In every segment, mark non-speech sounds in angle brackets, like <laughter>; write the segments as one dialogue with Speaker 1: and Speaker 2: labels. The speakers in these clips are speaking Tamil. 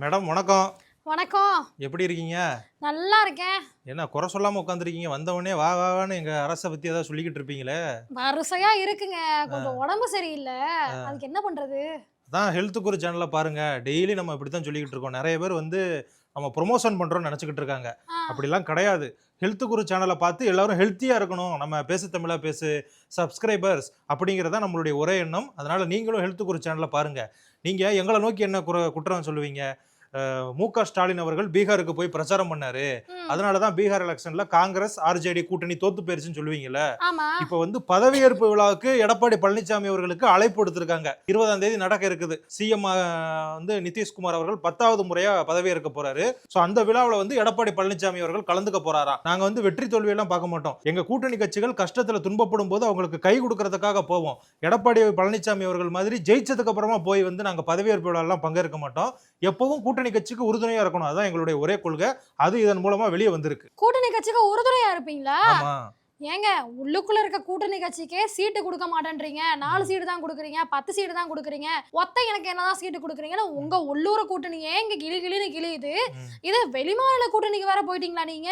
Speaker 1: மேடம் வணக்கம்.
Speaker 2: வணக்கம்.
Speaker 1: எப்படி இருக்கீங்க?
Speaker 2: நல்லா இருக்கேன்.
Speaker 1: என்ன குறை சொல்லாம உட்காந்துருக்கீங்க? வந்தவொடனே வா வா வான்னு எங்க அரசை பத்தி ஏதாவது சொல்லிக்கிட்டு இருப்பீங்களே?
Speaker 2: வரிசையா இருக்குங்க. கொஞ்சம் உடம்பு சரியில்லை. அதுக்கு என்ன பண்றது?
Speaker 1: அதான் ஹெல்த் குரு சேனல்ல பாருங்க. டெய்லி நம்ம இப்படி தான் சொல்லிக்கிட்டு இருக்கோம். நிறைய பேர் வந்து நம்ம ப்ரொமோஷன் பண்றோம்னு நினச்சிக்கிட்டு இருக்காங்க. அப்படிலாம் கிடையாது. ஹெல்த் குரு சேனலை பார்த்து எல்லாரும் ஹெல்த்தியாக இருக்கணும். நம்ம பேசு தமிழா பேசு சப்ஸ்கிரைபர்ஸ் அப்படிங்கிறதா நம்மளுடைய ஒரே எண்ணம். அதனால நீங்களும் ஹெல்த் குரு சேனலை பாருங்க. நீங்கள் எங்களை நோக்கி என்ன குற குற்றம் சொல்லுவீங்க? மு க ஸ்டாலின் அவர்கள் பீகாருக்கு போய் பிரச்சாரம் பண்ணாரு.
Speaker 2: ம்,
Speaker 1: அதனால தான் பீகார் எலெக்ஷன்ல காங்கிரஸ் ஆர்ஜேடி கூட்டணி தோத்து போயிருச்சுன்னு சொல்லுவீங்கல்ல. இப்ப வந்து பதவியேற்பு விழாவுக்கு எடப்பாடி பழனிசாமி அவர்களுக்கு அழைப்பு எடுத்திருக்காங்க இருபதாம் தேதி நடக்க இருக்குது. சிஎம் வந்து நிதிஷ்குமார் அவர்கள் பத்தாவது முறையா பதவியேற்க போறாரு. சோ அந்த விழாவுல வந்து எடப்பாடி பழனிசாமி அவர்கள் கலந்துக்க போறாராம் நாங்க வந்து வெற்றி தோல்வி எல்லாம் பார்க்க மாட்டோம். எங்க கூட்டணி கட்சிகள் கஷ்டத்துல துன்பப்படும் போது அவங்களுக்கு கை கொடுக்கறதுக்காக போவோம். எடப்பாடி பழனிசாமி அவர்கள் மாதிரி ஜெயிச்சதுக்கு அப்புறமா போய் வந்து நாங்க பதவியேற்பு விழா எல்லாம் பங்கேற்க மாட்டோம். எப்பவும் கூட்டணி கட்சிக்கு உறுதுணையா இருக்கணும். அதான் எங்களுடைய ஒரே கொள்கை. அது இதன் மூலமா வெளியே வந்திருக்கு.
Speaker 2: கூட்டணி கட்சிக்கு உறுதுணையா இருப்பீங்களா?
Speaker 1: ஆமா.
Speaker 2: ஏங்க உள்ளுக்குள்ள இருக்க கூட்டணி கட்சிக்கே சீட்டு கொடுக்க மாட்டேன்றீங்க. நாலு சீட்டு தான் கொடுக்குறீங்க பத்து சீட்டு தான் கொடுக்குறீங்க. ஒத்த எனக்கு என்னதான் சீட்டு கொடுக்குறீங்கன்னு உங்க உள்ளூர் கூட்டணியே இங்க கிளி கிளின்னு கிளியுது. இது வெளிமாநில கூட்டணிக்கு வேற போயிட்டீங்களா நீங்க?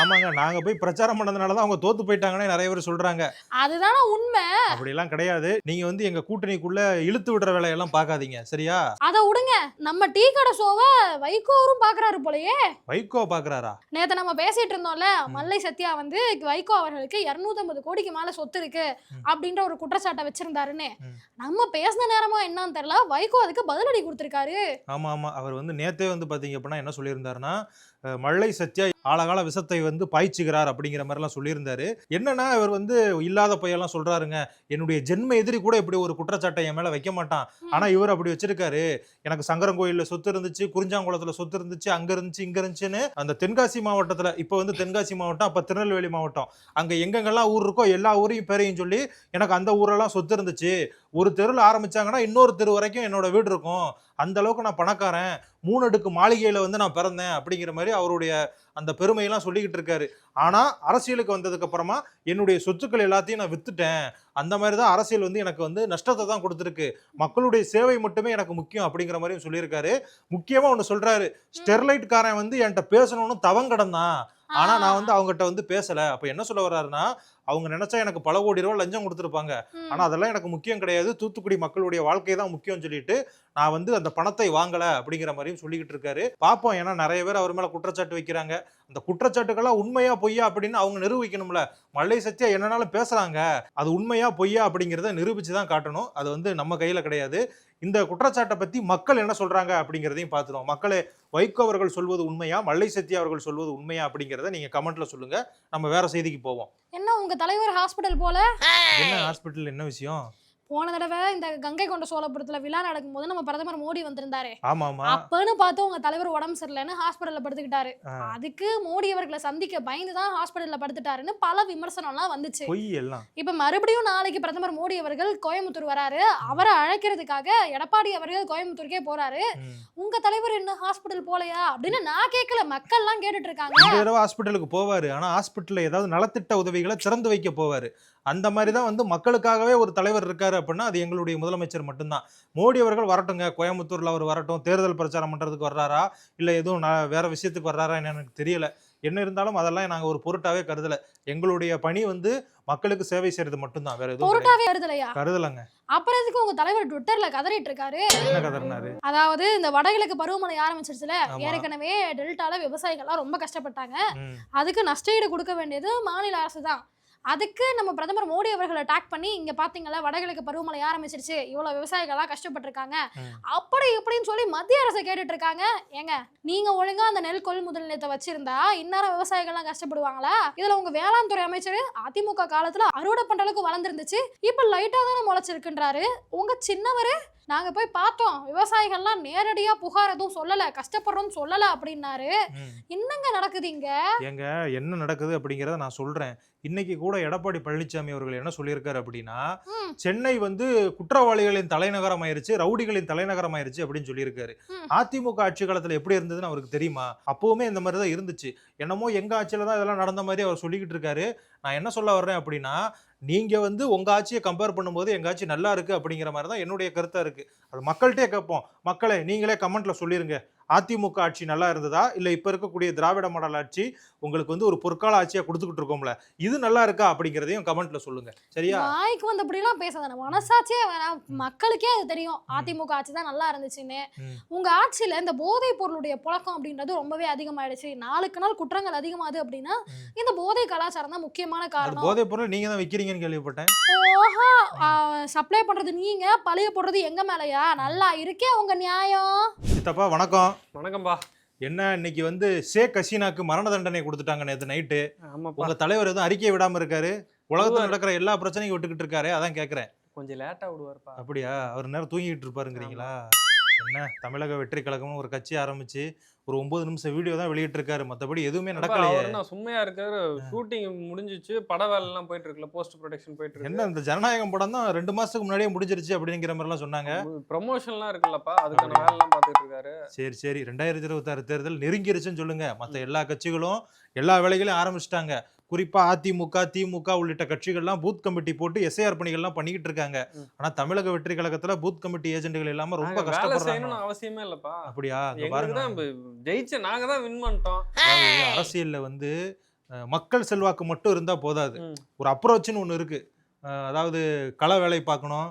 Speaker 1: ஆமாங்க நாங்க போய் பிரச்சாரம் பண்ணதுனால தான் அவங்க தோத்து போயிட்டாங்கன்னு நிறைய பேர் சொல்றாங்க.
Speaker 2: அதுதானே உண்மை.
Speaker 1: அப்படிலாம் கிடையாது. நீங்க வந்து எங்க கூட்டணிக்குள்ள இழுத்து விடுற வேலையெல்லாம் பார்க்காதீங்க சரியா?
Speaker 2: அதை விடுங்க. நம்ம டீ கடை ஷோவை வைகோரும் பாக்குறாரு போலயே.
Speaker 1: வைகோ பாக்குறாரா
Speaker 2: நேத்து நம்ம பேசிட்டு இருந்தோம்ல. மல்லை சத்யா வந்து வைகோ அவர்களுக்கு 250 கோடிக்கு மேல சொத்து இருக்கு. அப்படின்ற ஒரு குற்றச்சாட்டை வச்சிருந்தாருன்னு. நம்ம பேசின நேரமா என்னன்னு தெரியல வைகோ அதுக்கு பதிலடி கொடுத்திருக்காரு
Speaker 1: ஆமா ஆமா அவர் வந்து நேத்தே வந்து பாத்தீங்க அப்படின்னா என்ன சொல்லியிருந்தாருன்னா மல்லை சத்யா ஆழகால விஷத்தை வந்து பாய்ச்சுகிறார் அப்படிங்கிற மாதிரிலாம் சொல்லியிருந்தாரு. என்னன்னா இவர் வந்து இல்லாத பையெல்லாம் சொல்றாருங்க. என்னுடைய ஜென்ம எதிரி கூட இப்படி ஒரு குற்றச்சாட்டை என் மேல வைக்க மாட்டான். ஆனா இவர் அப்படி வச்சிருக்காரு. எனக்கு சங்கரங்கோயில்ல சொத்து இருந்துச்சு குறிஞ்சாங்குளத்துல சொத்து இருந்துச்சு அங்க இருந்துச்சு இங்க இருந்துச்சுன்னு அந்த தென்காசி மாவட்டத்துல இப்ப வந்து தென்காசி மாவட்டம் அப்ப திருநெல்வேலி மாவட்டம். அங்க எங்கெங்கெல்லாம் ஊர் இருக்கோ எல்லா ஊரையும் பேரையும் சொல்லி எனக்கு அந்த ஊரெல்லாம் சொத்து இருந்துச்சு. ஒரு தெருவில் ஆரம்பிச்சாங்கன்னா இன்னொரு தெரு வரைக்கும் என்னோட வீடு இருக்கும். அந்த அளவுக்கு நான் பணக்காரன். மூணு அடுக்கு மாளிகையில் வந்து நான் பிறந்தேன் அப்படிங்கிற மாதிரி அவருடைய அந்த பெருமையெல்லாம் சொல்லிக்கிட்டு இருக்காரு. ஆனால் அரசியலுக்கு வந்ததுக்கு அப்புறமா என்னுடைய சொத்துக்கள் எல்லாத்தையும் நான் வித்துட்டேன். அந்த மாதிரி தான் அரசியல் வந்து எனக்கு வந்து நஷ்டத்தை தான் கொடுத்துருக்கு. மக்களுடைய சேவை மட்டுமே எனக்கு முக்கியம் அப்படிங்கிற மாதிரியும் சொல்லியிருக்காரு. முக்கியமாக ஒன்று சொல்கிறாரு ஸ்டெர்லைட் காரன் வந்து என்கிட்ட பேசணும்னு தவங்கடந்தான் ஆனால் நான் வந்து அவங்ககிட்ட வந்து பேசலை. அப்போ என்ன சொல்ல வர்றாருன்னா அவங்க நினைச்சா எனக்கு பல கோடி ரூபாய் லஞ்சம் கொடுத்துருப்பாங்க. ஆனா அதெல்லாம் எனக்கு முக்கியம் கிடையாது. தூத்துக்குடி மக்களுடைய வாழ்க்கை தான் முக்கியம்னு சொல்லிட்டு நான் வந்து அந்த பணத்தை வாங்கல அப்படிங்கிற மாதிரியும் சொல்லிக்கிட்டு இருக்காரு. பாப்போம். ஏன்னா நிறைய பேர் அவர் மேல குற்றச்சாட்டு வைக்கிறாங்க. அந்த குற்றச்சாட்டுக்கெல்லாம் உண்மையா பொய்யா அப்படின்னு அவங்க நிரூபிக்கணும்ல. மல்லை சத்யா என்னனாலும் பேசுறாங்க. அது உண்மையா பொய்யா அப்படிங்கிறத நிரூபிச்சு தான் காட்டணும். அது வந்து நம்ம கையில கிடையாது. இந்த குற்றச்சாட்டை பத்தி மக்கள் என்ன சொல்றாங்க அப்படிங்கிறதையும் பார்த்துருவோம். மக்களே வைகோ அவர்கள் சொல்வது உண்மையா? மல்லை சத்யா அவர்கள் சொல்வது உண்மையா அப்படிங்கிறத நீங்க கமெண்ட்ல சொல்லுங்க. நம்ம வேற செய்திக்கு போவோம்.
Speaker 2: என்ன உங்க தலைவர் ஹாஸ்பிட்டல் போல?
Speaker 1: என்ன ஹாஸ்பிட்டல் என்ன விஷயம்?
Speaker 2: போன தடவை இந்த கங்கை கொண்ட சோழபுரத்துல விழா நடக்கும் போது நம்ம பிரதமர் மோடி வந்திருந்தாரு. அப்பன்னு பார்த்து உங்க தலைவர் உடம்பு சரியில்லைன்னு ஹாஸ்பிட்டல்ல படுத்துக்கிட்டாரு. அதுக்கு மோடி அவர்களை சந்திக்க பயந்து தான் ஹாஸ்பிட்டல்ல படுத்துட்டாருன்னு பல வந்துச்சு.
Speaker 1: பொய் எல்லாம்
Speaker 2: இப்ப மறுபடியும் நாளைக்கு பிரதமர் மோடி அவர்கள் கோயம்புத்தூர் வராரு. அவரை அழைக்கிறதுக்காக எடப்பாடி அவர்கள் கோயம்புத்தூருக்கே போறாரு. உங்க தலைவர் என்ன ஹாஸ்பிட்டல் போலையா? அப்படின்னு நான் கேட்கல மக்கள்லாம் கேட்டுட்டு இருக்காங்க.
Speaker 1: ஹாஸ்பிட்டலுக்கு போவாரு. ஆனா ஹாஸ்பிட்டல்ல ஏதாவது நலத்திட்ட உதவிகளை திறந்து வைக்க போவாரு. அந்த மாதிரி தான் வந்து மக்களுக்காகவே ஒரு தலைவர் இருக்காரு அப்படின்னா அது எங்களுடைய முதலமைச்சர் மட்டும்தான். மோடி அவர்கள் வரட்டுங்க கோயம்புத்தூர்ல அவர் வரட்டும். தேர்தல் பிரச்சாரம் பண்றதுக்கு வர்றாரா? இல்ல எதுவும் வேற விஷயத்துக்கு வர்றாரா எனக்கு தெரியல. என்ன இருந்தாலும் அதெல்லாம் நாங்க ஒரு பொருட்டாவே கருதல. எங்களுடைய பணி வந்து மக்களுக்கு சேவை செய்யறது மட்டும்தான். வேற எதுவும்.
Speaker 2: பொருட்டாவே வருதலையா
Speaker 1: கருதலங்க.
Speaker 2: அப்புறம் எதுக்கு உங்க தலைவர் ட்விட்டர்ல கதறிட்டு இருக்காரு?
Speaker 1: என்ன கதறினாரு?
Speaker 2: அதாவது இந்த வடகிழக்கு பருவமழை ஆரம்பிச்சிருச்சுல. ஏற்கனவே டெல்டால விவசாயிகள்லாம் ரொம்ப கஷ்டப்பட்டாங்க. அதுக்கு நஷ்டஈடு கொடுக்க வேண்டியது மாநில அரசு தான் அதுக்கு நம்ம பிரதமர் மோடி அவர்களை அட்டாக் பண்ணி இங்க பாத்தீங்களா வடகிழக்கு பருவமழை ஆரம்பிச்சிருச்சு. இவ்வளவு விவசாயிகள்லாம் கஷ்டப்பட்டிருக்காங்க. அப்படி இப்படின்னு சொல்லி மத்திய அரசை கேட்டுட்டு இருக்காங்க ஏங்க நீங்க ஒழுங்கா அந்த நெல் கொள்முதல் நிலையத்தை வச்சிருந்தா இந்நேரம் விவசாயிகள்லாம் கஷ்டப்படுவாங்களா? இதுல உங்க வேளாண் துறை அமைச்சர் அதிமுக காலத்துல அறுவடை பண்ற அளவுக்கு வளர்ந்துருந்துச்சு. இப்ப லைட்டா தானே முளைச்சிருக்குன்றாரு. உங்க சின்னவரு நாங்க போய் பார்த்தோம். விவசாயிகள்லாம் நேரடியா புகார் எதுவும் சொல்லல கஷ்டப்படுறோம்னு சொல்லல அப்படின்னாரு. என்னங்க நடக்குது இங்க?
Speaker 1: ஏங்க என்ன நடக்குது அப்படிங்கிறத நான் சொல்றேன். இன்னைக்கு கூட எடப்பாடி பழனிசாமி அவர்கள் என்ன சொல்லியிருக்காரு அப்படின்னா. சென்னை வந்து குற்றவாளிகளின் தலைநகரம் ஆயிருச்சு ரவுடிகளின் தலைநகரம் ஆயிருச்சு அப்படின்னு சொல்லியிருக்காரு. அதிமுக ஆட்சி காலத்துல எப்படி இருந்ததுன்னு அவருக்கு தெரியுமா? அப்பவுமே இந்த மாதிரி தான் இருந்துச்சு. என்னமோ எங்க ஆட்சியில தான் இதெல்லாம் நடந்த மாதிரி அவர் சொல்லிக்கிட்டு இருக்காரு. நான் என்ன சொல்ல வர்றேன் அப்படின்னா நீங்க வந்து உங்க ஆட்சியை கம்பேர் பண்ணும்போது எங்க ஆட்சி நல்லா இருக்கு அப்படிங்கிற மாதிரி தான் என்னுடைய கருத்தா இருக்கு. அது மக்கள்கிட்டே கேட்போம். மக்களே நீங்களே கமெண்ட்ல சொல்லிருங்க. அதிமுக ஆட்சி நல்லா இருந்ததா? இல்ல இப்ப இருக்கக்கூடிய திராவிட மாடல் ஆட்சி உங்களுக்கு வந்து ஒரு பொற்கால ஆட்சியா கொடுத்துக்கிட்டு இருக்கோம்ல இது நல்லா இருக்கா அப்படிங்கறதையும் கமெண்ட்ல சொல்லுங்க. சரியா?
Speaker 2: வாய்க்கு வந்தபடிலாம் பேசாத மனசாட்சியே வேணாம் மக்களுக்கே அது தெரியும். அதிமுக ஆட்சி தான் நல்லா இருந்துச்சுன்னு. உங்க ஆட்சியில இந்த போதைப் பொருளுடைய புழக்கம் அப்படின்றது ரொம்பவே அதிகமாயிடுச்சு. நாளுக்கு நாள் குற்றங்கள் அதிகமாகுது அப்படின்னா. இந்த போதை கலாச்சாரம் தான் முக்கியமான காரணம்.
Speaker 1: போதைப் பொருள் நீங்க தான் விக்கிறீங்கன்னு கேள்விப்பட்டேன்.
Speaker 2: ஓஹா! சப்ளை பண்றது நீங்க பழைய போடுறது எங்க மேலயா? நல்லா இருக்கே உங்க நியாயம்.
Speaker 1: சித்தப்பா வணக்கம்.
Speaker 3: வணக்கம்பா.
Speaker 1: என்ன இன்னைக்கு வந்து ஷேக் ஹசீனாக்கு மரண தண்டனை கொடுத்துட்டாங்க நேத்து நைட்டு. உங்க தலைவர் எதுவும் அறிக்கை விடாம இருக்காரு? உலகத்துல. நடக்கிற எல்லா பிரச்சனையும் விட்டுக்கிட்டு இருக்காரு அதான் கேக்குறேன்.
Speaker 3: கொஞ்சம் லேட்டா விடுவாருப்பா.
Speaker 1: அப்படியா? அவர் நேரம் தூங்கிட்டு இருப்பாருங்கிறீங்களா? என்ன தமிழக வெற்றி கழகம்னு ஒரு கட்சி ஆரம்பிச்சு ஒரு ஒன்பது நிமிஷம் வீடியோ தான் வெளியிட்டு இருக்காரு மத்தபடி எதுவுமே நடக்கலையே.
Speaker 3: நான் சும்மையா இருக்காரு. ஷூட்டிங் முடிஞ்சிச்சு. பட வேலை எல்லாம் போயிட்டு இருக்குல்ல போஸ்ட் ப்ரொடக்ஷன் போயிட்டு
Speaker 1: என்ன
Speaker 3: இருக்கு
Speaker 1: இந்த ஜனநாயகம் படம் தான் ரெண்டு மாசத்துக்கு முன்னாடியே முடிஞ்சிருச்சு அப்படிங்கிற மாதிரி எல்லாம் சொன்னாங்க
Speaker 3: ப்ரொமோஷன்லாம் இருக்குல்லப்பா. அதுக்கான
Speaker 1: அப்படியா?
Speaker 3: வேலை எல்லாம் பாத்துட்டு இருக்காரு.
Speaker 1: சரி சரி. ரெண்டாயிரத்தி இருபத்தாறு தேர்தல் நெருங்கிருச்சுன்னு சொல்லுங்க. மத்த எல்லா கட்சிகளும் எல்லா வேலைகளையும் ஆரம்பிச்சிட்டாங்க. குறிப்பா அதிமுக திமுக உள்ளிட்ட கட்சிகள்லாம் பூத் கமிட்டி போட்டு எஸ்ஐஆர் பணிகள்லாம் பண்ணிக்கிட்டு இருக்காங்க.
Speaker 3: ம்.
Speaker 1: ஆனா தமிழக வெற்றி கழகத்துல பூத் கமிட்டி ஏஜென்ட்கள் இல்லாம ரொம்ப கஷ்டப்படுறாங்க.
Speaker 3: அவசியமே இல்லப்பா.
Speaker 1: அப்படியா? பாருங்க.
Speaker 3: ஜெயிச்ச நாங்க தான் வின் பண்ணிட்டோம்.
Speaker 1: அரசியல்ல வந்து மக்கள் செல்வாக்கு மட்டும் இருந்தா போதாது. ஒரு அப்ரோச்னு ஒன்று இருக்கு. அஹ், அதாவது கள வேலை பார்க்கணும்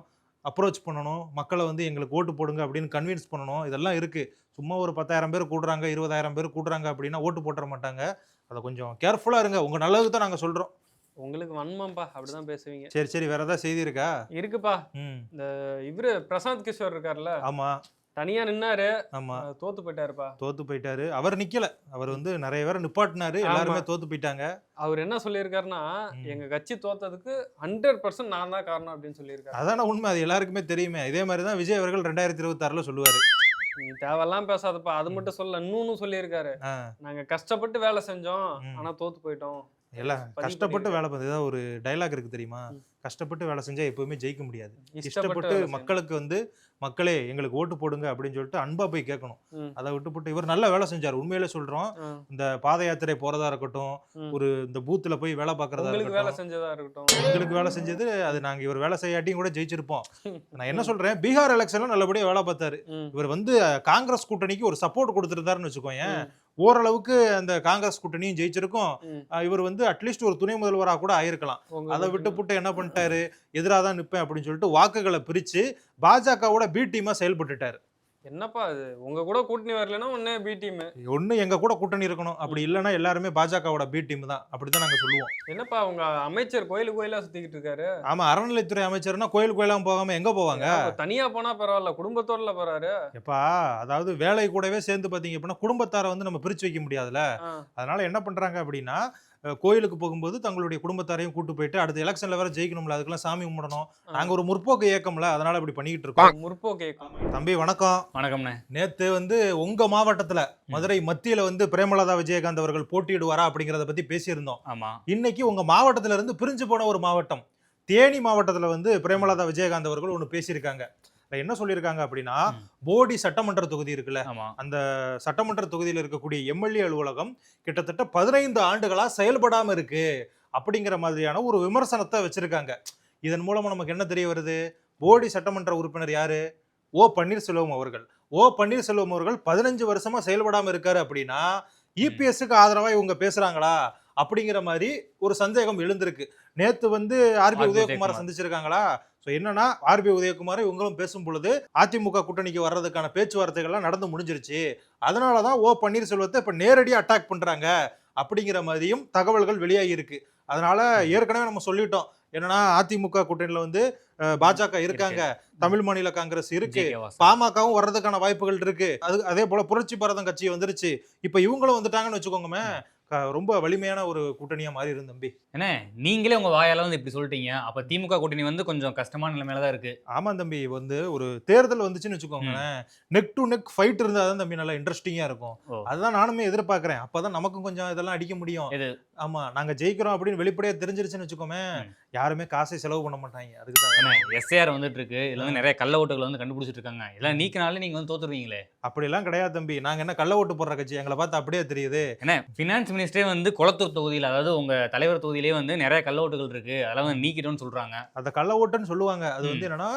Speaker 1: அப்ரோச் பண்ணணும் மக்களை வந்து எங்களுக்கு ஓட்டு போடுங்க அப்படின்னு கன்வின்ஸ் பண்ணணும் இதெல்லாம் இருக்கு. சும்மா ஒரு பத்தாயிரம் பேர் கூடுறாங்க இருபதாயிரம் பேர் கூடுறாங்க அப்படின்னா ஓட்டு போட்டுற மாட்டாங்க. அதை கொஞ்சம் கேர்ஃபுல்லா இருங்க. உங்க நல்லதுக்கு தான் நாங்க சொல்றோம்.
Speaker 3: உங்களுக்கு வன்மம்பா அப்படிதான் பேசுவீங்க.
Speaker 1: சரி சரி. வேற ஏதாவது செய்தி இருக்கா?
Speaker 3: இருக்குப்பா.
Speaker 1: ம்.
Speaker 3: இவரு பிரசாந்த் கிஷோர் இருக்காருல்ல
Speaker 1: ஆமா.
Speaker 3: தனியா நின்னாரு.
Speaker 1: ஆமா.
Speaker 3: தோத்து போயிட்டாருப்பா.
Speaker 1: தோத்து போயிட்டாரு. அவர் நிக்கல. அவர் வந்து நிறைய பேரை நிப்பாட்டினாரு. எல்லாருமே தோத்து போயிட்டாங்க.
Speaker 3: அவர் என்ன சொல்லியிருக்காருன்னா. எங்க கட்சி தோத்ததுக்கு ஹண்ட்ரட் பர்சன்ட் நான் தான் காரணம் அப்படின்னு சொல்லியிருக்காரு.
Speaker 1: அதான உண்மை. அது எல்லாருக்குமே தெரியுமே. இதே மாதிரி தான் விஜய் அவர்கள் ரெண்டாயிரத்தி இருபத்தாறுல சொல்லுவாரு.
Speaker 3: நீ தேவையெல்லாம் பேசாதப்பா. அது மட்டும் சொல்ல இன்னொன்னு சொல்லியிருக்காரு. நாங்க கஷ்டப்பட்டு வேலை செஞ்சோம். ஆனா தோத்து போயிட்டோம்.
Speaker 1: எல்லாம் கஷ்டப்பட்டு. வேலை பார்த்து ஏதாவது ஒரு டைலாக் இருக்கு தெரியுமா. கஷ்டப்பட்டு வேலை செஞ்சா எப்பவுமே ஜெயிக்க முடியாது.
Speaker 3: இஷ்டப்பட்டு செய்யணும்.
Speaker 1: மக்களுக்கு வந்து மக்களே எங்களுக்கு ஓட்டு போடுங்க அப்படின்னு சொல்லிட்டு அன்பா போய் கேட்கணும். அதை விட்டுப்புட்டு இவர் நல்ல வேலை செஞ்சார். உண்மையிலே சொல்றோம். இந்த பாத யாத்திரை போறதா இருக்கட்டும். ஒரு இந்த பூத்துல போய் வேலை
Speaker 3: வேலை
Speaker 1: இருக்கட்டும்
Speaker 3: செஞ்சதா இருக்கட்டும்.
Speaker 1: எங்களுக்கு வேலை செஞ்சது அது நாங்க இவர் வேலை செய்யாட்டியும் கூட ஜெயிச்சிருப்போம். <laughs> நான் என்ன சொல்றேன்? பீகார் எலெக்ஷன்ல நல்லபடியா வேலை பார்த்தாரு. இவர் வந்து காங்கிரஸ் கூட்டணிக்கு ஒரு சப்போர்ட் கொடுத்துருந்தாருன்னு வச்சுக்கோங்க ஓரளவுக்கு அந்த காங்கிரஸ் கூட்டணியும் ஜெயிச்சிருக்கும். இவர் வந்து அட்லீஸ்ட் ஒரு துணை முதல்வராக கூட ஆயிருக்கலாம். அதை விட்டு புட்டு என்ன பண்ணிட்டாரு? எதிராக தான் நிற்பேன் அப்படின்னு சொல்லிட்டு வாக்குகளை பிரிச்சு பாஜகவோட பி டீமா செயல்பட்டுட்டாரு.
Speaker 3: என்னப்பா அது உங்க கூட கூட்டணி வரலன்னா உடனே பி டீம்
Speaker 1: ஒண்ணு எங்க கூட கூட்டணி இருக்கணும். அப்படி இல்லைன்னா எல்லாருமே பாஜகவோட பி டீம் தான். அப்படிதான் நாங்க சொல்லுவோம்.
Speaker 3: என்னப்பா உங்க அமைச்சர் கோயிலு கோயிலா சுத்திக்கிட்டு இருக்காரு?
Speaker 1: ஆமா அறநிலைத்துறை அமைச்சர்னா கோயில் கோயிலாம் போகாம எங்க போவாங்க?
Speaker 3: தனியா போனா பரவாயில்ல குடும்பத்தோடல போறாரு?
Speaker 1: எப்பா அதாவது வேலை கூடவே சேர்ந்து பாத்தீங்க அப்படின்னா குடும்பத்தாரை வந்து நம்ம பிரிச்சு வைக்க முடியாதுல்ல?
Speaker 3: ஆ,
Speaker 1: அதனால என்ன பண்றாங்க அப்படின்னா கோயிலுக்கு போகும்போது தங்களுடைய குடும்பத்தாரையும் கூட்டு போயிட்டு அடுத்த எலெக்ஷன்ல வேற ஜெயிக்கணும்ல அதுக்கெல்லாம் சாமி கும்பிடணும். நாங்க ஒரு முற்போக்கு இயக்கம்ல அதனால இப்படி பண்ணிக்கிட்டு இருக்கோம்.
Speaker 3: முற்போ கேக்கும்
Speaker 1: தம்பி வணக்கம்.
Speaker 4: வணக்கம்ண்ணே.
Speaker 1: நேத்து வந்து உங்க மாவட்டத்துல மதுரை மத்தியில வந்து பிரேமலதா விஜயகாந்த் அவர்கள் போட்டியிடுவாரா அப்படிங்கறத பத்தி பேசியிருந்தோம்.
Speaker 4: ஆமா.
Speaker 1: இன்னைக்கு உங்க மாவட்டத்துல இருந்து பிரிஞ்சு போன ஒரு மாவட்டம் தேனி மாவட்டத்துல வந்து பிரேமலதா விஜயகாந்த் அவர்கள் ஒண்ணு பேசியிருக்காங்க. என்ன சொல்லியிருக்காங்க அப்படின்னா. போடி சட்டமன்ற தொகுதி இருக்குல்ல அந்த சட்டமன்ற தொகுதியில் இருக்கக்கூடிய எம்எல்ஏ அலுவலகம் கிட்டத்தட்ட பதினைந்து ஆண்டுகளா செயல்படாம இருக்கு அப்படிங்கிற மாதிரியான ஒரு விமர்சனத்தை வச்சிருக்காங்க இதன் மூலமா நமக்கு என்ன தெரிய வருது போடி சட்டமன்ற உறுப்பினர் யாரு ஓ பன்னீர்செல்வம் அவர்கள் ஓ பன்னீர்செல்வம் அவர்கள் பதினஞ்சு வருஷமா செயல்படாம இருக்காரு அப்படின்னா இபிஎஸ்க்கு ஆதரவா இவங்க பேசுறாங்களா அப்படிங்கிற மாதிரி ஒரு சந்தேகம் எழுந்திருக்கு நேத்து வந்து ஆர்பி
Speaker 4: ஆர். பி.
Speaker 1: உதயகுமாரை
Speaker 4: உதயகுமார்.
Speaker 1: சந்திச்சிருக்காங்களா ஸோ என்னன்னா ஆர்பி உதயகுமாரை இவங்களும் பேசும் பொழுது அதிமுக கூட்டணிக்கு வர்றதுக்கான பேச்சுவார்த்தைகள்லாம் நடந்து முடிஞ்சிருச்சு. அதனால தான் ஓ பன்னீர்செல்வத்தை இப்போ நேரடியாக அட்டாக் பண்றாங்க அப்படிங்கிற மாதிரியும் தகவல்கள் வெளியாகி இருக்கு. அதனால ஏற்கனவே நம்ம சொல்லிட்டோம். என்னன்னா அதிமுக கூட்டணியில வந்து பாஜக இருக்காங்க தமிழ் மாநில காங்கிரஸ் இருக்கு. பாமகவும் வர்றதுக்கான வாய்ப்புகள் இருக்கு. அது அதே போல புரட்சி பாரதம் கட்சி வந்துருச்சு. இப்ப இவங்களும் வந்துட்டாங்கன்னு வச்சுக்கோங்கமே ரொம்ப வலிமையான ஒரு கூட்டணியா மாறி இருந்து தம்பி.
Speaker 4: என்ன? நீங்களே உங்க வாயால வந்து இப்படி சொல்லிட்டீங்க. அப்ப திமுக கூட்டணி வந்து கொஞ்சம் கஷ்டமான நிலைமையில தான் இருக்கு.
Speaker 1: ஆமா தம்பி. வந்து ஒரு தேர்தல் வந்துச்சுன்னு வச்சுக்கோங்களேன். நெக் டு நெக் ஃபைட் இருந்தா தான் தம்பி நல்லா இன்ட்ரெஸ்டிங்கா இருக்கும். அதுதான் நானுமே எதிர்பார்க்கறேன். அப்பதான் நமக்கும் கொஞ்சம் இதெல்லாம் அடிக்க முடியும்.
Speaker 4: எது?
Speaker 1: ஆமா. நாங்க ஜெயிக்கிறோம் அப்படின்னு வெளிப்படையா தெரிஞ்சிருச்சுன்னு வச்சுக்கோமே. யாருமே காசை செலவு பண்ண மாட்டாங்க. அதுக்கு தான்.
Speaker 4: எஸ்ஏஆர் வந்துட்டு இருக்கு. இதுல வந்து நிறைய கள்ள ஓட்டுகள் வந்து கண்டுபிடிச்சிட்டு இருக்காங்க. எல்லாம் நீக்கினாலே நீங்க வந்து தோத்துருவீங்களே.
Speaker 1: அப்படிலாம் கிடையாது தம்பி. நாங்க என்ன கள்ள ஓட்டு போடுற கட்சி? எங்களை பார்த்து அப்படியே தெரியுது.
Speaker 4: என்ன? பினான்ஸ் மினிஸ்டரே வந்து குளத்தூர் தொகுதியில் அதாவது உங்க தலைவர் தொகுதியிலே வந்து நிறைய கல்லோட்டுகள் இருக்கு. அதெல்லாம் நீக்கிட்டோம்னு சொல்றாங்க.
Speaker 1: அந்த கள்ள ஓட்டுன்னு சொல்லுவாங்க. அது வந்து. என்னன்னா.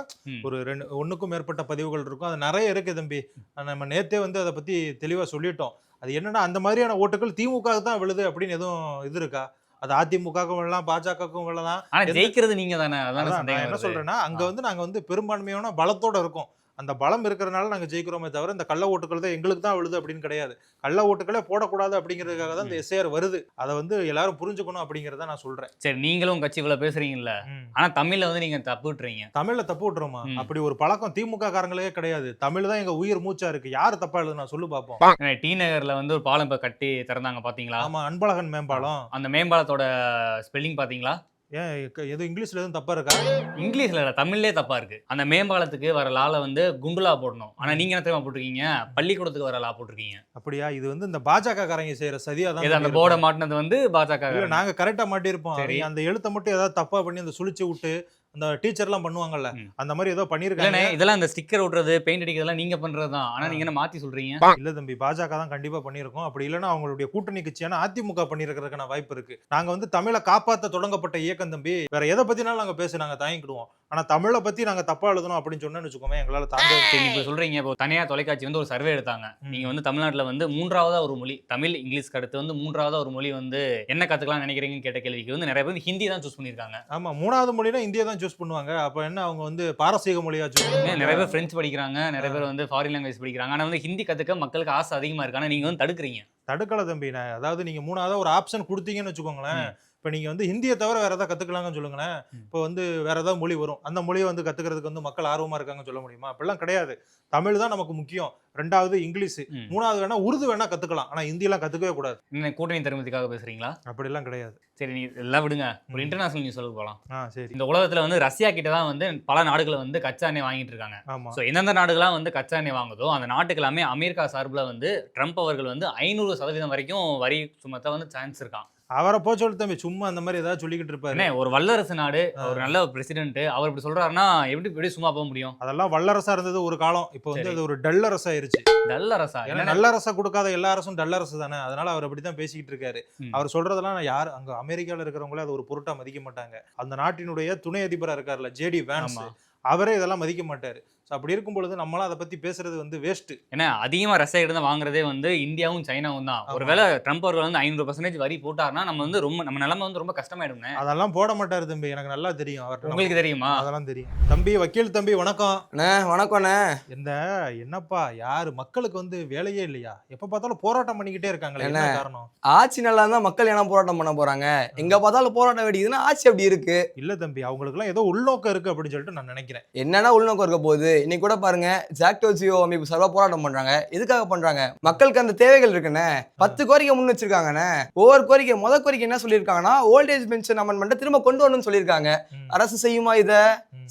Speaker 1: ஒரு ரெண்டு ஒண்ணுக்கும் மேற்பட்ட பதிவுகள் இருக்கும். அது நிறைய இருக்கு தம்பி. நம்ம நேத்தே வந்து அதை பத்தி தெளிவா சொல்லிட்டோம். அது என்னன்னா அந்த மாதிரியான ஓட்டுகள் திமுக தான் விழுது அப்படின்னு எதுவும் இது இருக்கா? அது அதிமுகவுக்கும் விழலாம் பாஜகவுக்கும் விழலாம்.
Speaker 4: ஜெயிக்கிறது நீங்க தானே
Speaker 1: என்ன. சொல்றேன்னா அங்க. வந்து நாங்க வந்து பெரும்பான்மையான பலத்தோட இருக்கோம். அந்த பலம் இருக்கிறனால நாங்க ஜெயிக்கிறோமே தவிர இந்த கள்ள ஓட்டுகள் தான் எங்களுக்கு தான் விழுது அப்படின்னு கிடையாது. கள்ள ஓட்டுகளே போடக்கூடாது அப்படிங்கிறதுக்காக தான் இந்த எஸ்ஏஆர் வருது. அதை வந்து எல்லாரும் புரிஞ்சுக்கணும் அப்படிங்கறத நான் சொல்றேன்.
Speaker 4: சரி நீங்களும் உங்க கட்சி இவ்வளவு பேசுறீங்கல்ல. ஆனா தமிழ்ல வந்து நீங்க தப்பு விட்டுறீங்க.
Speaker 1: தமிழ்ல தப்பு விட்டுறோமா. அப்படி ஒரு பழக்கம் திமுக காரங்களே கிடையாது. தமிழ் தான் எங்க உயிர் மூச்சா இருக்கு. யார் தப்பா எழுதுனா சொல்லு பாப்போம்.
Speaker 4: ஏன்னா, டி நகர்ல வந்து ஒரு பாலம் இப்ப கட்டி திறந்தாங்க பாத்தீங்களா?
Speaker 1: ஆமா அன்பழகன் மேம்பாலம்.
Speaker 4: அந்த மேம்பாலத்தோட ஸ்பெல்லிங் பாத்தீங்களா?
Speaker 1: ஏன் எதுவும் இங்கிலீஷ்ல எதுவும் தப்பா இருக்கா?
Speaker 4: இங்கிலீஷ்ல இல்ல தமிழ்லே தப்பா இருக்கு. அந்த மேம்பாலத்துக்கு வர லால வந்து குண்டுலா போடணும். ஆனா நீங்க என்ன தெரியுமா போட்டிருக்கீங்க? பள்ளிக்கூடத்துக்கு வர லா போட்டிருக்கீங்க.
Speaker 1: அப்படியா? இது வந்து இந்த பாஜக காரங்க செய்யற சதியா தான்
Speaker 4: அந்த போர்டை. மாட்டினது வந்து பாஜக
Speaker 1: நாங்க கரெக்டா. அவங்க அந்த எழுத்தை மட்டும் ஏதாவது தப்பா பண்ணி அந்த சுழிச்சு விட்டு அந்த டீச்சர்லாம் பண்ணுவாங்கல்ல. அந்த மாதிரி ஏதோ பண்ணிருக்காங்க
Speaker 4: இதெல்லாம் இந்த ஸ்டிக்கர் ஒட்டுறது பெயிண்ட் அடிக்கிறதெல்லாம் நீங்க பண்றதுதான் ஆனா நீங்க என்ன மாத்தி சொல்றீங்க?
Speaker 1: இல்ல தம்பி பாஜக தான் கண்டிப்பா பண்ணியிருக்கோம். அப்படி இல்லைன்னா அவங்களுடைய கூட்டணி கட்சியான அதிமுக பண்ணிருக்கிறதுக்கான வாய்ப்பு இருக்கு. நாங்க வந்து தமிழை காப்பாத்த தொடங்கப்பட்ட இயக்கம் தம்பி வேற எதை பத்தினாலும் நாங்க பேச நாங்க தாங்கிக்கிடுவோம் ஆனா தமிழை பத்தி நாங்க தப்பா எழுதணும் அப்படின்னு சொன்னோம்னு வச்சுக்கோமே எங்களால தாங்க
Speaker 4: இப்ப சொல்றீங்க இப்போ தனியார் தொலைக்காட்சி வந்து ஒரு சர்வே எடுத்தாங்க. நீங்க வந்து தமிழ்நாட்டுல வந்து மூன்றாவதா ஒரு மொழி தமிழ் இங்கிலீஷ்க்கு அடுத்து வந்து மூன்றாவதா ஒரு மொழி வந்து என்ன கத்துக்கலாம் நினைக்கிறீங்கன்னு கேட்ட கேள்விக்கு வந்து நிறைய பேர் வந்து ஹிந்தி தான் சூஸ் பண்ணிருக்காங்க
Speaker 1: ஆமா மூணாவது மொழினா இந்தியா தான் சூஸ் பண்ணுவாங்க. அப்ப என்ன அவங்க வந்து பாரசீக மொழியா சூஸ்
Speaker 4: நிறைய பேர் பிரெஞ்சு படிக்கிறாங்க நிறைய பேர் வந்து ஃபாரின் லாங்குவேஜ் படிக்கிறாங்க. ஆனா வந்து ஹிந்தி கத்துக்க மக்களுக்கு ஆசை அதிகமா இருக்கு. ஆனா நீங்க வந்து தடுக்கிறீங்க.
Speaker 1: தடுக்கல தம்பி. நான் அதாவது நீங்க மூணாவதா ஒரு ஆப்ஷன் கொடுத்தீங்கன்னு வச்சுக்கோங்களேன். இப்போ நீங்க வந்து ஹிந்தியை தவிர வேற ஏதாவது கத்துக்கலாங்கன்னு சொல்லுங்களேன். இப்போ வந்து வேற ஏதாவது மொழி வரும். அந்த மொழியை வந்து கத்துக்கிறதுக்கு வந்து மக்கள் ஆர்வமா இருக்காங்கன்னு சொல்ல முடியுமா? அப்படிலாம் கிடையாது. தமிழ் தான் நமக்கு முக்கியம். ரெண்டாவது இங்கிலீஷ். மூணாவது வேணா உருது வேணா கத்துக்கலாம். ஆனா ஹிந்தியெல்லாம் கத்துக்கவே கூடாது.
Speaker 4: என்ன கூட்டணி தருமத்துக்காக பேசுறீங்களா?
Speaker 1: அப்படிலாம் கிடையாது.
Speaker 4: சரி நீ எல்லாம் விடுங்க. ஒரு. இன்டர்நேஷனல் நியூஸ் சொல்ல போகலாம்
Speaker 1: ஆ சரி.
Speaker 4: இந்த உலகத்துல வந்து ரஷ்யா கிட்ட தான் வந்து பல நாடுகள் வந்து கச்சா எண்ணெய் வாங்கிட்டு இருக்காங்க.
Speaker 1: ஆமா.
Speaker 4: ஸோ எந்தெந்த நாடுகள்லாம் வந்து கச்சா எண்ணெய் வாங்குதோ அந்த நாட்டுக்கு எல்லாமே அமெரிக்கா சார்பில் வந்து ட்ரம்ப் அவர்கள் வந்து ஐநூறு சதவீதம் வரைக்கும் வரி சுமத்த வந்து சான்ஸ் இருக்கான்
Speaker 1: அவரை போ சொல்லு தம்பி சும்மா அந்த மாதிரி ஏதாவது சொல்லிக்கிட்டு இருப்பாரு.
Speaker 4: ஒரு வல்லரசு நாடு. ஒரு நல்ல பிரசிடென்ட் அவர் இப்படி சொல்றாருன்னா எப்படி எப்படி சும்மா போக முடியும்?
Speaker 1: அதெல்லாம் வல்லரசா இருந்தது ஒரு காலம். இப்போ வந்து. அது ஒரு டல்லரசு ஆயிருச்சு.
Speaker 4: அரசா என்ன
Speaker 1: நல்ல அரசை கொடுக்காத எல்லா அரசும் டல்லரசு தானே. அதனால அவர் அப்படித்தான் பேசிக்கிட்டு இருக்காரு. அவர் சொல்றதெல்லாம் நான் யார் அங்க அமெரிக்கால இருக்கிறவங்களே அது ஒரு பொருட்டா மதிக்க மாட்டாங்க. அந்த நாட்டினுடைய துணை அதிபரா இருக்கார்ல ஜேடி வேன்ஸ். அவரே இதெல்லாம் மதிக்க மாட்டாரு. ஸோ அப்படி இருக்கும் பொழுது நம்மளாம் அதை பத்தி பேசுறது வந்து வேஸ்ட்
Speaker 4: ஏன்னா அதிகமா ரஷ்யா கிட்ட தான் வாங்குறதே வந்து இந்தியாவும் சைனாவும் தான். ஒருவேளை ட்ரம்ப் அவர்கள் வந்து ஐநூறு பர்சன்டேஜ் வரி போட்டாருன்னா நம்ம வந்து ரொம்ப நம்ம நிலைமை வந்து ரொம்ப கஷ்டமாயிடும்னே.
Speaker 1: அதெல்லாம் போட மாட்டாரு தம்பி. எனக்கு நல்லா தெரியும். அவர்ட்ட
Speaker 4: உங்களுக்கு தெரியுமா?
Speaker 1: அதெல்லாம் தெரியும். தம்பி வக்கீல் தம்பி வணக்கம்.
Speaker 5: அண்ணே வணக்கம்ண்ணே
Speaker 1: இந்த என்னப்பா யாரு? மக்களுக்கு வந்து வேலையே இல்லையா? எப்ப பார்த்தாலும் போராட்டம் பண்ணிக்கிட்டே இருக்காங்களே. என்ன? காரணம்?
Speaker 5: ஆட்சி நல்லா இருந்தா மக்கள் என்ன போராட்டம் பண்ண போறாங்க? எங்க பார்த்தாலும் போராட்டம் வெடிக்குதுன்னா ஆட்சி அப்படி இருக்கு.
Speaker 1: இல்ல தம்பி அவங்களுக்குலாம் ஏதோ உள்நோக்கம் இருக்கு அப்படின்னு சொல்லிட்டு நான் நினைக்கிறேன்.
Speaker 5: என்னன்னா உள்நோக்கம் இருக்க போகுது? இன்னைக்கு கூட பாருங்க ஜாக்டோசியோ அமைப்பு சார்பா போராட்டம் பண்றாங்க. எதுக்காக பண்றாங்க? மக்களுக்கு அந்த தேவைகள் இருக்குண்ணே பத்து கோரிக்கை முன் வச்சிருக்காங்கண்ணே ஒவ்வொரு கோரிக்கை முத கோரிக்கை என்ன சொல்லியிருக்காங்கன்னா ஓல்டேஜ் பென்ஷன் அமெண்ட்மெண்ட் திரும்ப கொண்டு வரணும்னு சொல்லியிருக்காங்க. அரசு செய்யுமா இத.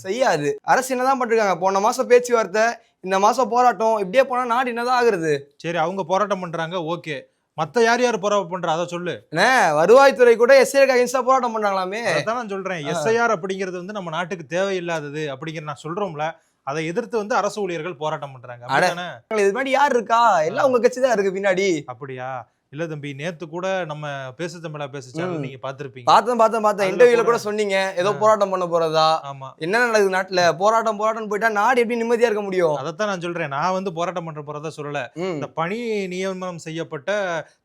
Speaker 5: செய்யாது. அரசு என்னதான் பண்றாங்க போன மாசம் பேச்சுவார்த்தை இந்த மாசம் போராட்டம் இப்படியே போனா நாடு என்னதான் ஆகுறது?
Speaker 1: சரி அவங்க போராட்டம் பண்றாங்க ஓகே. மத்த யார் யார் போராட்டம் பண்றா? அதை சொல்லு.
Speaker 5: வருவாய்த்துறை கூட எஸ்ஏக்கு அகேன்ஸ்டா போராட்டம் பண்றாங்களாமே.
Speaker 1: அதான் நான் சொல்றேன். எஸ்ஐஆர் அப்படிங்கிறது வந்து நம்ம நாட்டுக்கு தேவையில்லாதது அப்படிங்கிற நான் சொல்றோம்ல. அதை எதிர்த்து வந்து அரசு ஊழியர்கள் போராட்டம் பண்றாங்க.
Speaker 5: இது மாதிரி யார் இருக்கா? எல்லாம் உங்க கட்சி தான் இருக்கு பின்னாடி.
Speaker 1: அப்படியா? இல்ல தம்பி நேத்து கூட நம்ம பேசு தமிழா பேசு சேனல். நீங்க பாத்திருப்பீங்க
Speaker 5: பார்த்தேன் பார்த்தேன் பார்த்தேன். இன்டர்வியூல கூட சொன்னீங்க. ஏதோ. போராட்டம் பண்ண போறதா?
Speaker 1: ஆமா.
Speaker 5: என்ன நடக்குது நாட்டுல? போராட்டம் போராட்டம் போயிட்டா நாடு எப்படி நிம்மதியா இருக்க முடியும்?
Speaker 1: அதைத்தான் நான் சொல்றேன். நான் வந்து போராட்டம் பண்ற போறதா சொல்லல. இந்த பணி நியமனம் செய்யப்பட்ட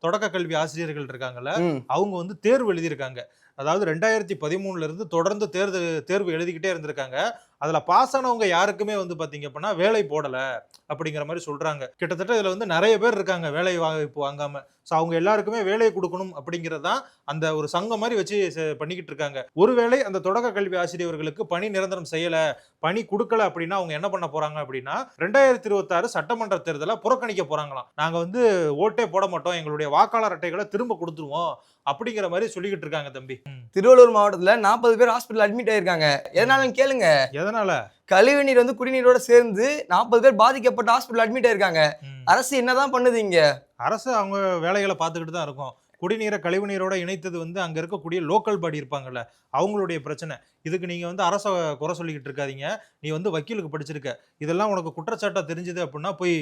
Speaker 1: தொடக்க கல்வி ஆசிரியர்கள் இருக்காங்கல்ல அவங்க வந்து தேர்வு எழுதியிருக்காங்க. அதாவது ரெண்டாயிரத்தி பதிமூணுல இருந்து தொடர்ந்து தேர்வு தேர்வு எழுதிக்கிட்டே இருந்திருக்காங்க. அதில் பாஸ் ஆனவங்க யாருக்குமே வந்து பார்த்தீங்க அப்படின்னா வேலை போடலை அப்படிங்கிற மாதிரி சொல்கிறாங்க கிட்டத்தட்ட இதில் வந்து நிறைய பேர் இருக்காங்க வேலை வாய்ப்பு வாங்காமல் ஸோ அவங்க எல்லாருக்குமே வேலையை கொடுக்கணும் அப்படிங்கிறது தான் அந்த ஒரு சங்கம் மாதிரி வச்சு பண்ணிக்கிட்டு இருக்காங்க. ஒருவேளை அந்த தொடக்க கல்வி ஆசிரியர்களுக்கு பணி நிரந்தரம் செய்யலை பணி கொடுக்கல அப்படின்னா அவங்க என்ன பண்ண போகிறாங்க அப்படின்னா ரெண்டாயிரத்தி இருபத்தாறு சட்டமன்ற தேர்தலை புறக்கணிக்க போகிறாங்களாம் நாங்கள் வந்து ஓட்டே போட மாட்டோம். எங்களுடைய வாக்காளர் அட்டைகளை திரும்ப கொடுத்துருவோம். அப்படிங்கிற மாதிரி சொல்லிக்கிட்டு இருக்காங்க தம்பி.
Speaker 5: திருவள்ளூர் மாவட்டத்துல நாற்பது பேர் ஹாஸ்பிட்டல் அட்மிட் ஆயிருக்காங்க. எதனாலும் கேளுங்க.
Speaker 1: எதனால?
Speaker 5: கழிவுநீர் வந்து குடிநீரோட சேர்ந்து நாற்பது பேர் பாதிக்கப்பட்ட ஹாஸ்பிட்டல் அட்மிட் ஆயிருக்காங்க. அரசு என்னதான் பண்ணுது இங்க?
Speaker 1: அரசு அவங்க வேலைகளை பார்த்துக்கிட்டு தான் இருக்கும். குடிநீரை கழிவு நீரோட இணைத்தது வந்து அங்கே இருக்கக்கூடிய லோக்கல் பாடி இருப்பாங்கல்ல அவங்களுடைய பிரச்சனை. இதுக்கு நீங்கள் வந்து அரச குறை சொல்லிக்கிட்டு இருக்காதீங்க. நீ வந்து வக்கீலுக்கு படிச்சிருக்க. இதெல்லாம் உனக்கு குற்றச்சாட்டாக தெரிஞ்சுது அப்படின்னா போய்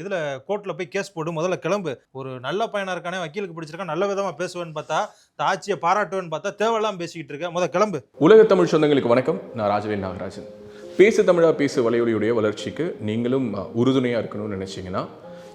Speaker 1: இதில் கோர்ட்டில் போய் கேஸ் போடு முதல்ல கிளம்பு. ஒரு நல்ல பையனாக இருக்கானே வக்கீலுக்கு படிச்சிருக்கான் நல்ல விதமாக பேசுவேன்னு பார்த்தா ஆட்சியை பாராட்டுவேன்னு பார்த்தா தேவையெல்லாம் பேசிக்கிட்டு இருக்க. முதல் கிளம்பு.
Speaker 6: உலக தமிழ் சொந்தங்களுக்கு வணக்கம். நான் ராஜவேல் நாகராஜன். பேசு தமிழா பேசு வலையொலியுடைய வளர்ச்சிக்கு நீங்களும் உறுதுணையாக இருக்கணும்னு நினச்சிங்கன்னா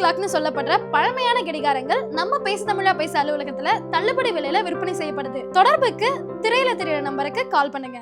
Speaker 2: கிளாக்னு சொல்லப்படுற பழமையான கடிகாரங்கள் நம்ம பேச தமிழா பேச அலுவலகத்துல தள்ளுபடி விலையில விற்பனை செய்யப்படுது. தொடர்புக்கு திரையில தெரியுற நம்பருக்கு கால் பண்ணுங்க.